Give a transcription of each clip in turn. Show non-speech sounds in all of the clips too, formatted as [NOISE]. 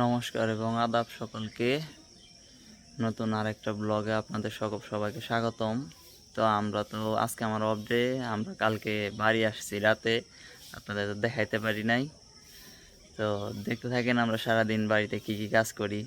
নমস্কার এবং আদাব সকলকে। নতুন আরেকটা ব্লগে আপনাদের সকল সবাইকে স্বাগতম। তো আমরা তো আজকে আমার অফ ডে আমরা কালকে বাড়ি আসছি রাতে, আপনাদের তো দেখাইতে পারি নাই। তো দেখতে থাকেন আমরা সারাদিন বাড়িতে কি কি কাজ করি।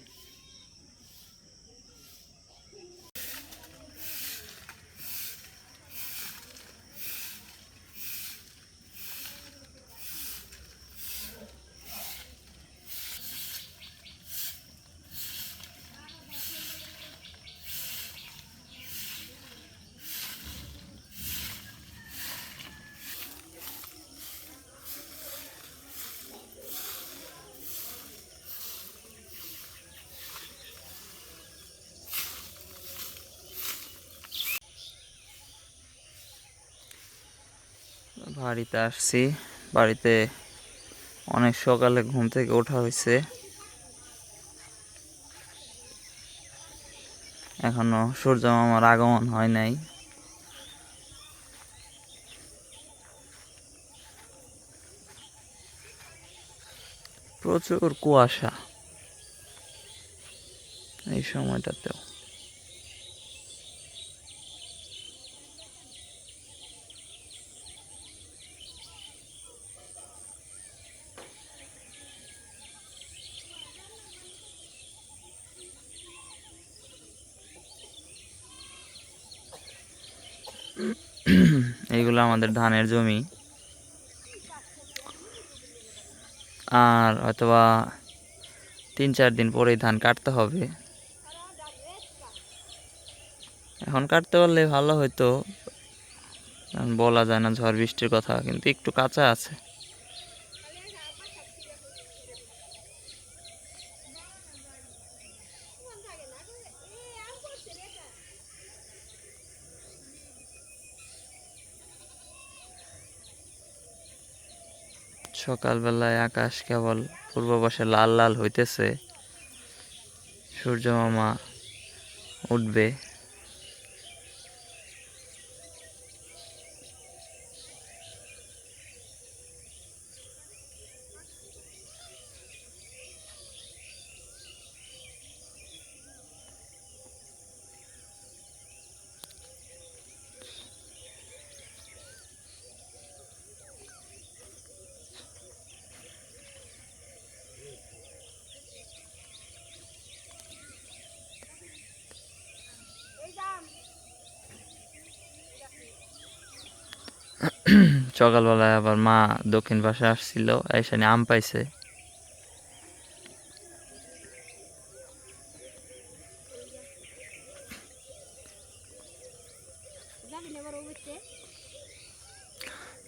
বাড়িতে আসছি। বাড়িতে অনেক সকালে ঘুম থেকে ওঠা হয়েছে। এখনও সূর্য মামার আগমন হয় নাই। প্রচুর কুয়াশা এই সময়টাতেও। এইগুলো আমাদের ধানের জমি। আর অথবা তিন চার দিন পরেই ধান কাটতে হবে। এখন কাটতে পারলে ভালো হয়তো বলা যায় না ঝড় বৃষ্টির কথা, কিন্তু একটু কাঁচা আছে। সকালবেলায় আকাশ কেবল পূর্ব পাশে লাল লাল হইতেছে। সূর্য মামা উঠবে। [CLEARS THROAT] সকালবেলায় আবার মা দক্ষিণ পাশে আসছিল এখানে আম পাইছে।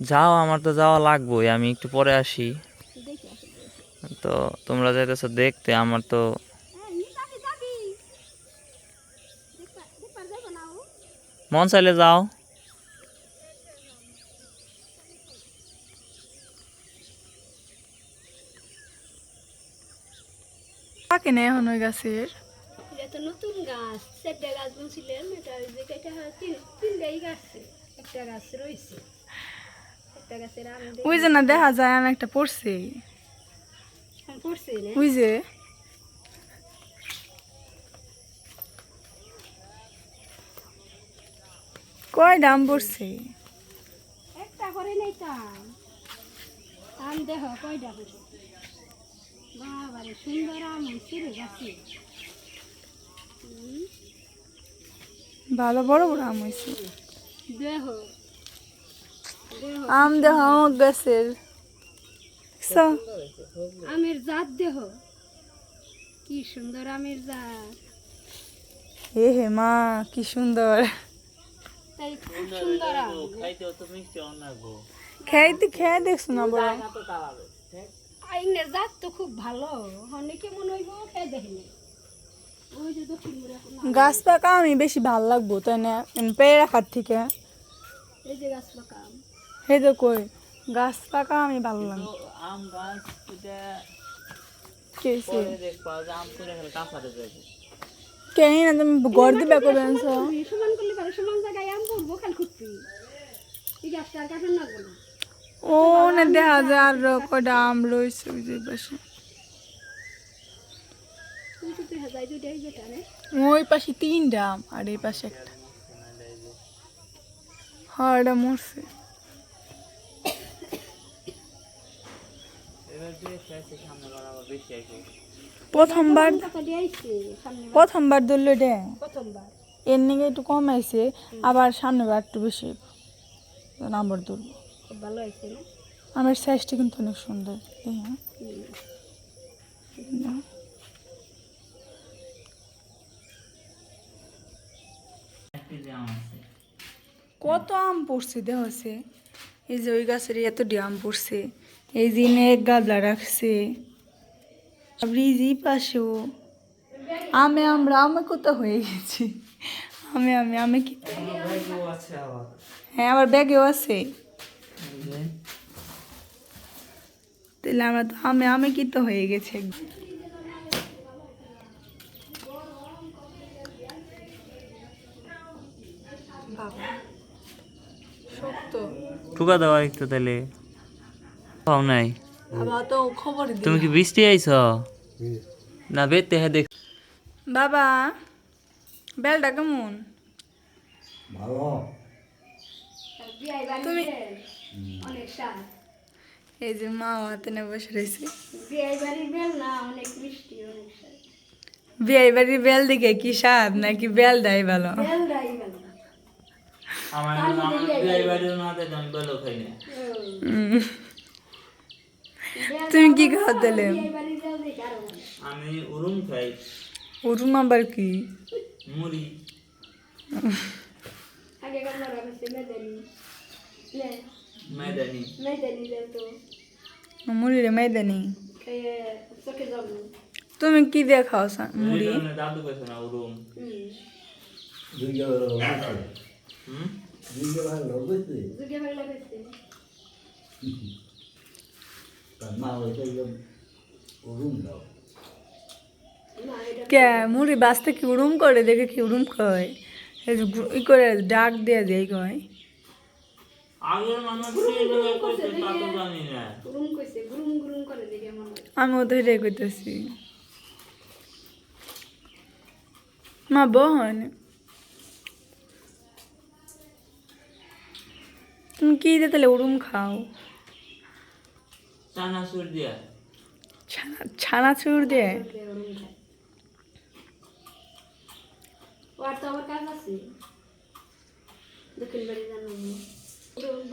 যাও, আমার তো যাওয়া লাগবেই, আমি একটু পরে আসি। তো তোমরা যাইতেছো দেখতে, আমার তো মন চাইলে যাও। থাকে না এখন ওই গাছের? এটা নতুন গাছ চারটা গাছ বলছিলেন এটা ওই যে এটা তিন তিনটাই গাছ একটা গাছ রয়েছে। একটা গাছের ওই যে না দেখা যায় আমি একটা পড়ছি পড়ছে ওই যে। কয় দাম পড়ছে একটা করে নেই আম। দেহ কয়টা করে বাবারে সুন্দর আম রে গাছে। ভালো বড় বড় আম হয়েছে। দেহ। আম দেহ আমার গাছের আমের জাত দেহ। কি সুন্দর আমের জাত। এ হে মা কি সুন্দর। তাই খুব সুন্দর আম। খেয়ে খেয়ে দেখছ না বড় আইনের জাত তো খুব ভালো। অনেকে মনে হইব খেয়ে দেখিনি ওই যে দক্ষিণ মুড়া গাছ পাকা আমি বেশি ভালো লাগবো তাই না? পেয়ে রাখার থেকে। এই যে গাছ পাকা তো কই গাছ পাকা আমি ভালো লাগবে। আম গাছ কেন না তুমি গড় দিবে কবে সমান করলে সমান জায়গায় আম পড়ব খাল খুঁজবি এই গাছটা আর কাটার লাগবো না। ও না দেখা যায় আর কয়টা আম রয়েছে ওই যে পাশে ওই পাশে তিনটা আর এই পাশে একটা মরছে আছে আছে প্রথমবার প্রথমবার ধরলো এটা এর নিকে একটু কম আইছে আবার সামনে বার একটু বেশি নাম্বার ধরবো খুব ভালো হয়েছে না? আমার সাইজটা কিন্তু অনেক সুন্দর হ্যাঁ একটি যে আম আছে কত আম পড়ছে দেহছে এই যে ওই গাছের এত আম পড়ছে। এই দিনে এক গাবলা রাখছে। ব্রিজি পাশেও। আমে আমরা আমে কত হয়ে গেছি। আমি আমি আমি কি? হ্যাঁ আবার ব্যাগেও আছে। যে। তাহলে আমরা তো আমে আমে কি তো হয়ে গেছে দেওয়া একটু তাহলে। পাও নাই। তুমি কি বৃষ্টি আইছ? না বেতে হ্যাঁ দেখ। বাবা বেলটা কেমন? তুমি- এই যে মা হাতে নিয়ে বসে রয়েছে। না বিয়ে বাড়ির বেল দিকে কি স্বাদ নাকি ভালো? ভালো। না দেয় বেলো না। উম, তুমি কি খাও তাহলে বিয়াই বাড়ির বেল দেখে আরও ভালো। আমি উরুম খাই। ওরুম আবার কি? মুড়ি। আগে কামড়া রাখছে মেদানি নে ময়দানি মেদানি দেন তো মুড়ি রে মেদানি খেয়ে চোখে যাব তুমি কি দিয়ে খাও সা- মুড়ি এই কারণে দাদু কইছে না উরুম হুম দুইটা ভালো হুম দুইটা ভালো বুঝতে যুগে ভালো লাগাইছে তার মা হয়েছে রুম দাও না এটা কে মুড়ি বাঁচতে কি উড়ুম করে দেখে কি উড়ুম কয় এই যে গু- ই করে ডাক দিয়ে দেয় কয় আগের ওদের এটাই করতেছি মা বোন তুমি কি দিয়ে তাহলে উড়ুম খাও? দিয়া। ছানা ছানা চুর দিয়ে? তো আমার কাজ আছে? দক্ষিণ বাড়ি জানো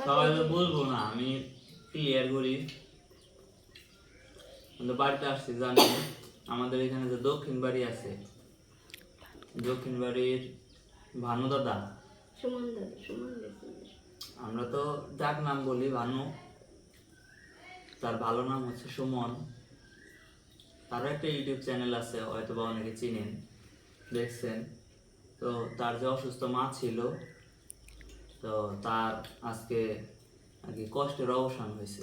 সবাই তো বলব না আমি ক্লিয়ার করি। কিন্তু বাড়িতে আসছি জানি। আমাদের এখানে যে দক্ষিণ বাড়ি আছে দক্ষিণ বাড়ির ভানু দাদা। আমরা তো যাক নাম বলি ভানু। তার ভালো নাম হচ্ছে সুমন। তারও একটা ইউটিউব চ্যানেল আছে হয়তো বা অনেকে চিনেন দেখছেন। তো তার যে অসুস্থ মা ছিল তো তার আজকে আর কি কষ্টের অবসান হয়েছে।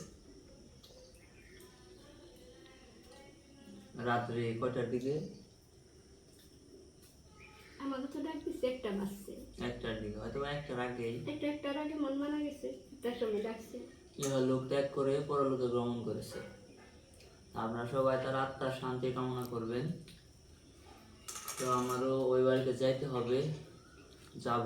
রাত্রি কয়টার দিকে? আমাকে তো ডাক একটা বাজছে। একটার দিকে হয়তো একটার আগেই। একটা একটার আগে মন মানা গেছে একটার সময় ডাকছে। ইহা লোক ত্যাগ করে পরলোকে গ্রহণ করেছে। আপনারা সবাই তার আত্মার শান্তি কামনা করবেন। তো আমারও ওই বাড়িতে যাইতে হবে যাব।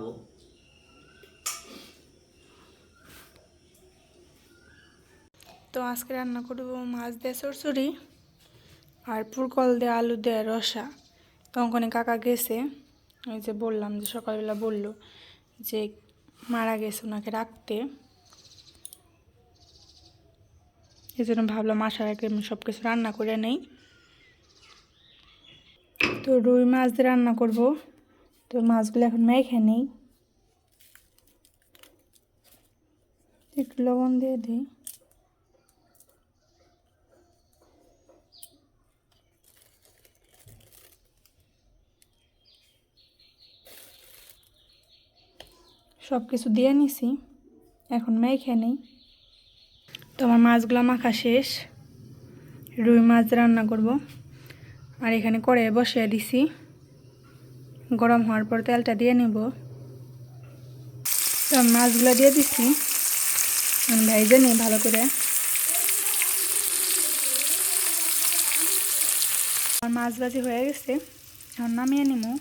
তো আজকে রান্না করব মাছ দিয়ে চরচড়ি আর পুরকল দিয়ে আলু দিয়ে রসা। তো ওখানে কাকা গেছে, ওই যে বললাম যে সকালবেলা বলল যে মারা গেছে ওনাকে রাখতে। এই জন্য ভাবলাম আসার আগে আমি সব কিছু রান্না করে নেই। তো রুই মাছ দিয়ে রান্না করব। তো মাছগুলো এখন মেখে নেই। একটু লবণ দিয়ে দিই। সব কিছু দিয়ে নিছি। এখন মেখে নেই। তো আমার মাছগুলো মাখা শেষ। রুই মাছ রান্না করব। আর এখানে করে বসিয়ে দিছি। গরম হওয়ার পর তেলটা দিয়ে নেব। তো মাছগুলো দিয়ে দিছি। ভেজে নিই ভালো করে। আর মাছ ভাজি হয়ে গেছে। এখন নামিয়ে নিমু।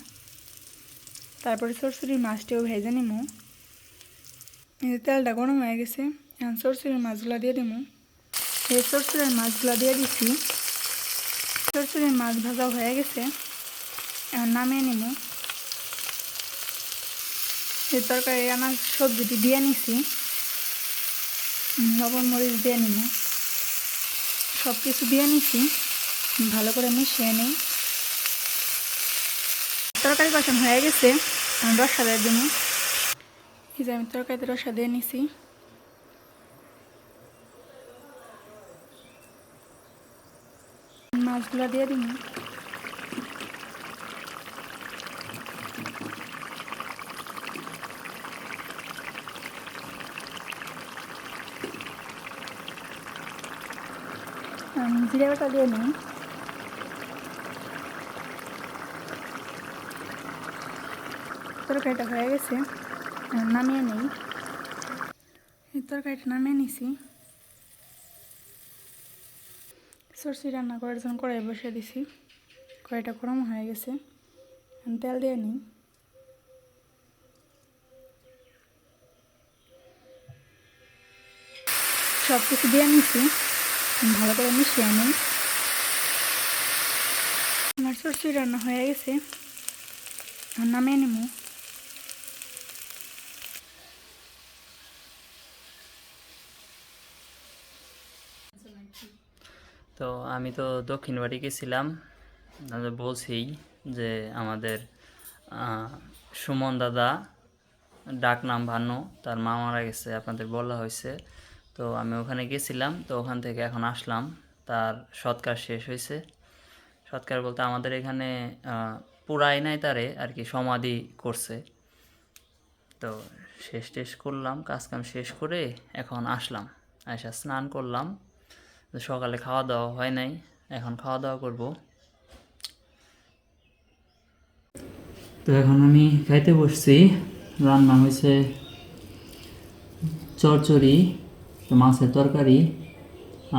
তারপরে সরসরির মাছটিও ভেজে নিমু। এই তেলটা গরম হয়ে গেছে এখন সরসরির মাছগুলো দিয়ে দিমু এই সরসরির মাছগুলো দিয়ে দিছি সরসরির মাছ ভাজা হয়ে গেছে এখন নামিয়ে নিমু এই তরকারি আমার সবজিটি দিয়ে নিছি লবণ মরিচ দিয়ে নিব সব কিছু দিয়ে নিছি ভালো করে মিশিয়ে নিই তরকারি কষানো হয়ে গেছে রসা দিয়ে দিব এই যে আমি তরকারিতে রসা দিয়ে নিছি। মাছগুলো দিয়ে আমি জিরে বাটা দিয়ে নিই। তরকারিটা হয়ে গেছে। নামিয়ে নেই। তরকারিটা নামিয়ে নিছি। সরষে রান্না করার জন্য কড়াই বসিয়ে দিছি। কড়াইটা গরম হয়ে গেছে। তেল দিয়ে নিই। সব কিছু দিয়ে নিছি। ভালো করে মিশিয়ে নিই। আমার সরষে রান্না হয়ে গেছে। নামিয়ে নেব। তো আমি তো দক্ষিণ বাড়ি গেছিলাম। বলছি যে আমাদের সুমন দাদা, ডাক নাম ভানু তার মা মারা গেছে, আপনাদের বলা হয়েছে। তো আমি ওখানে গেছিলাম, তো ওখান থেকে এখন আসলাম। তার সৎকার শেষ হয়েছে। সৎকার বলতে আমাদের এখানে পুরাই নাই তারে, আর কি সমাধি করছে। তো শেষ টেস করলাম, কাজ কাম শেষ করে এখন আসলাম। আসা স্নান করলাম। তো সকালে খাওয়া দাওয়া হয় নাই, এখন খাওয়া দাওয়া করব। তো এখন আমি খাইতে বসছি। রান্না হয়েছে চরচড়ি মাছের তরকারি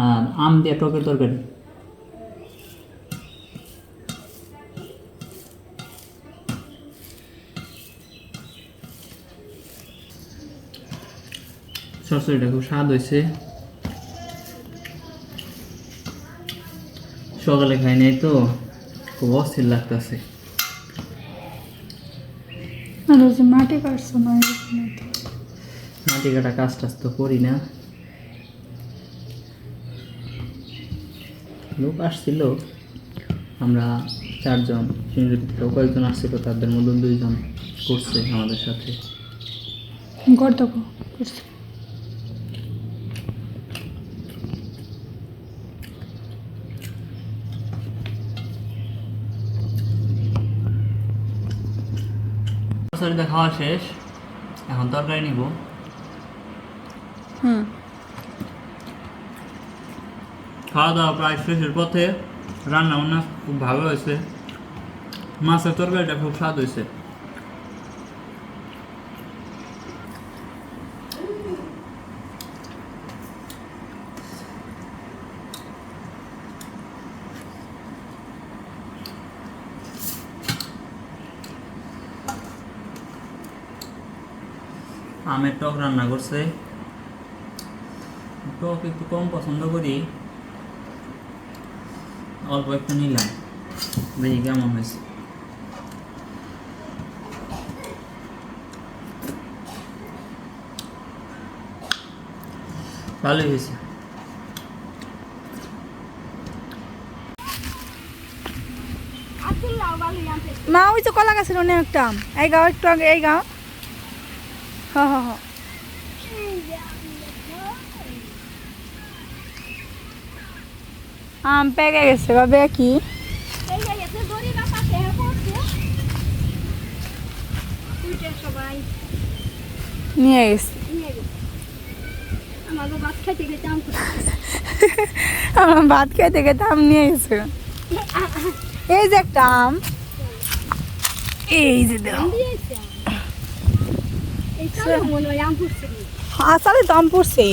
আর আম দিয়ে টকের তরকারি। চরচড়িটা খুব স্বাদ হয়েছে সকালে খাই নাই তো খুব অস্থির লাগতেছে। আর ওই যে মাটি কাটছো না মাটি কাটা কাজ টাজ তো করি না। লোক আসছিল আমরা চারজন সিনিয়র কয়েকজন আসছিল তাদের মধ্যে দুইজন করছে আমাদের সাথে। দেখো করছে। তরকারিটা খাওয়া শেষ এখন তরকারি নিব। হুম। খাওয়া দাওয়া প্রায় শেষের পথে রান্না বান্না খুব ভালো হয়েছে। মাছের তরকারিটা খুব স্বাদ হয়েছে। আমের টক রান্না করছে। টক একটু কম পছন্দ করি। অল্প একটু নিলাম। দেখি কেমন হয়েছে। ভালোই হয়েছে। মা ওই তো কলা গাছের অনেক একটা এই গাও একটু আগে এই গাও। [LAUGHS] আম পেকে গেছে বাবে কি? নিয়ে গেছে। খেতে [LAUGHS] আমার ভাত খাইতে খেতে আম নিয়ে গেছে এই যে একটা আম। এই যে দাও। আচারে দাম পড়ছে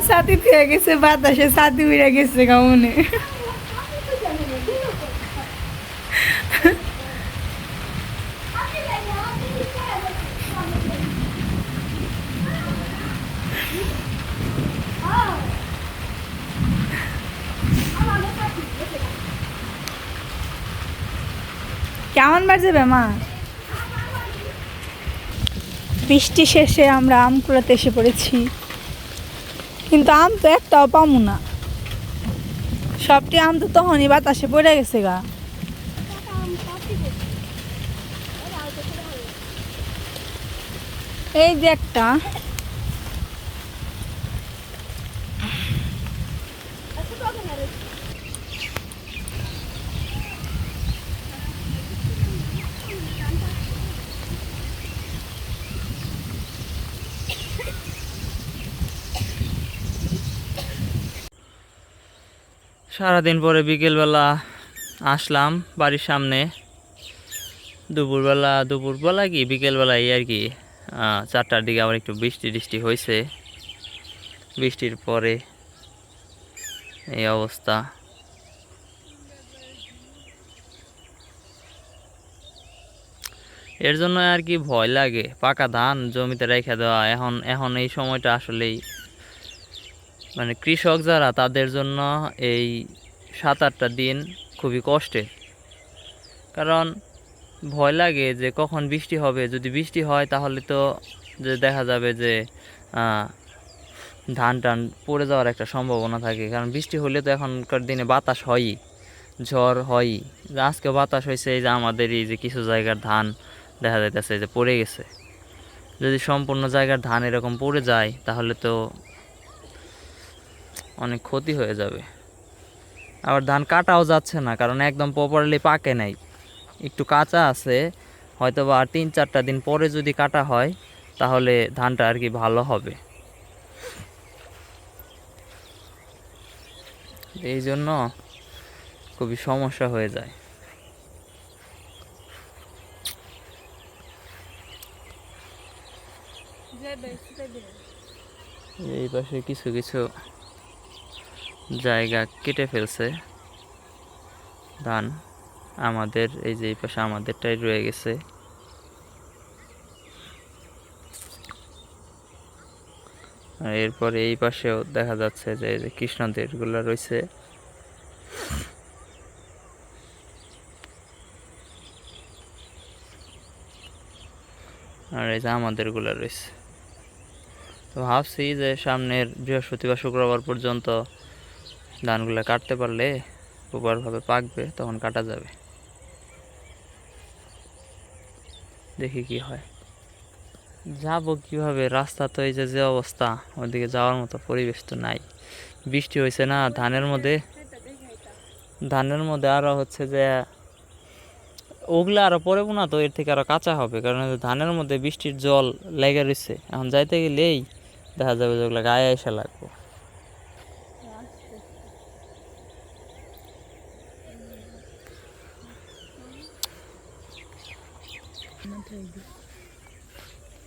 দিতে সাথী থেকে গেছে, বাতাসে সাথী উড়ে গেছে, কেমনে। কেমন যাবে মা? বৃষ্টি শেষে আমরা আম কুড়াতে এসে পড়েছি। কিন্তু আম তো একটাও পামু না। সবটি আম তো তখনই বাতাসে পড়ে গেছে গা। এই যে একটা। সারাদিন পরে বিকেলবেলা আসলাম বাড়ির সামনে। দুপুরবেলা দুপুরবেলা কি? বিকেলবেলা আর কি চারটার দিকে আবার একটু বৃষ্টি টিষ্টি হয়েছে বৃষ্টির পরে এই অবস্থা। এর জন্য আর কি ভয় লাগে। পাকা ধান জমিতে রেখে দেওয়া, এখন এখন এই সময়টা আসলেই মানে কৃষক যারা, তাদের জন্য এই সাত আটটা দিন খুবই কষ্টের। কারণ ভয় লাগে যে কখন বৃষ্টি হবে। যদি বৃষ্টি হয়, তাহলে তো যে দেখা যাবে যে ধান টান পড়ে যাওয়ার একটা সম্ভাবনা থাকে। কারণ বৃষ্টি হলে তো এখনকার দিনে বাতাস হয়ই, ঝড় হয়ই। আজকে বাতাস হয়েছে, এই যে আমাদের এই যে কিছু জায়গার ধান দেখা যাইতেছে যে পড়ে গেছে। যদি সম্পূর্ণ জায়গার ধান এরকম পড়ে যায়, তাহলে তো অনেক ক্ষতি হয়ে যাবে। আবার ধান কাটাও যাচ্ছে না, কারণ একদম প্রপারলি পাকে নাই। একটু কাঁচা আছে হয়তো বা তিন চারটা দিন পরে যদি কাটা হয়, তাহলে ধানটা আর কি ভালো হবে। এই জন্য খুবই সমস্যা হয়ে যায়। এই পাশে কিছু কিছু জায়গা কেটে ফেলছে। ধান আমাদের, এই যে এই পাশে আমাদেরটাই রয়ে গেছে। আর এরপরে এই পাশেও দেখা যাচ্ছে যে এই যে কৃষ্ণদেরগুলো রয়েছে। আর এই যে আমাদেরগুলা রয়েছে। তো ভাবছি যে সামনের বৃহস্পতিবার, শুক্রবার পর্যন্ত ধানগুলো কাটতে পারলে প্রপারভাবে পাকবে, তখন কাটা যাবে। দেখি কি হয়। যাব কীভাবে? রাস্তা তো এই যে যে অবস্থা ওদিকে যাওয়ার মতো পরিবেশ তো নাই। বৃষ্টি হয়েছে না, ধানের মধ্যে ধানের মধ্যে আরও হচ্ছে যে, ওগুলো আরও পরে না তো, এর থেকে আরও কাঁচা হবে। কারণ ধানের মধ্যে বৃষ্টির জল লেগে রয়েছে এখন যাইতে গেলেই দেখা যাবে যে ওগুলো গায়ে এসে লাগবে।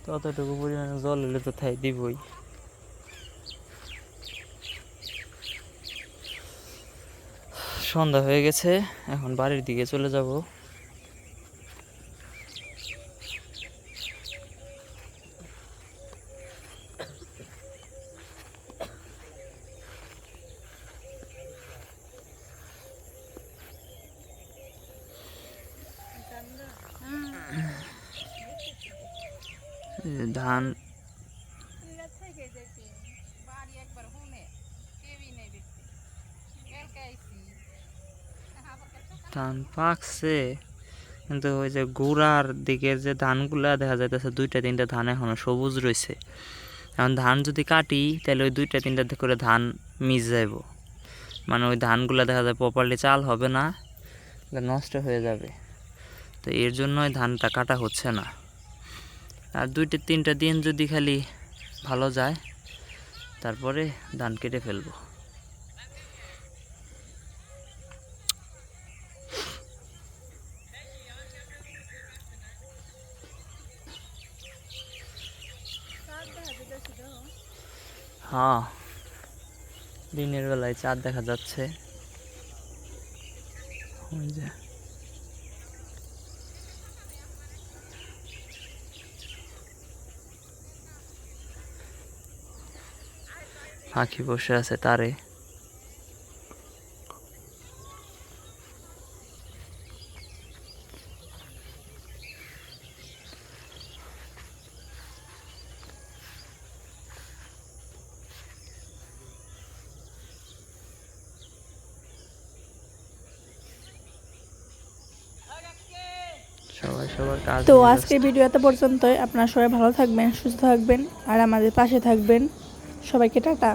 ততটুকু পরিমাণে জল হলে তো থাই দিবই। সন্ধ্যা হয়ে গেছে, এখন বাড়ির দিকে চলে যাব এই যে ধান ধান পাকছে কিন্তু ওই যে গোড়ার দিকের যে ধানগুলা দেখা যাইতেছে, দুইটা তিনটা ধান এখনও সবুজ রয়েছে এখন ধান যদি কাটি, তাহলে ওই দুইটা তিনটা করে ধান মিস যাইব। মানে ওই ধানগুলা দেখা যায় প্রপারলি চাল হবে না নষ্ট হয়ে যাবে। তো এর জন্যই ধানটা কাটা হচ্ছে না। আর দুইটা তিনটা দিন যদি খালি ভালো যায়, তারপরে ধান কেটে ফেলব। হ্যাঁ দিনের বেলায় চাঁদ দেখা যাচ্ছে। পাখি বসে আছে তারে সবাই সবার কাজ তো আজকে আজকের ভিডিও এত পর্যন্তই। আপনারা সবাই ভালো থাকবেন সুস্থ থাকবেন আর আমাদের পাশে থাকবেন। সবাইকে টাটা।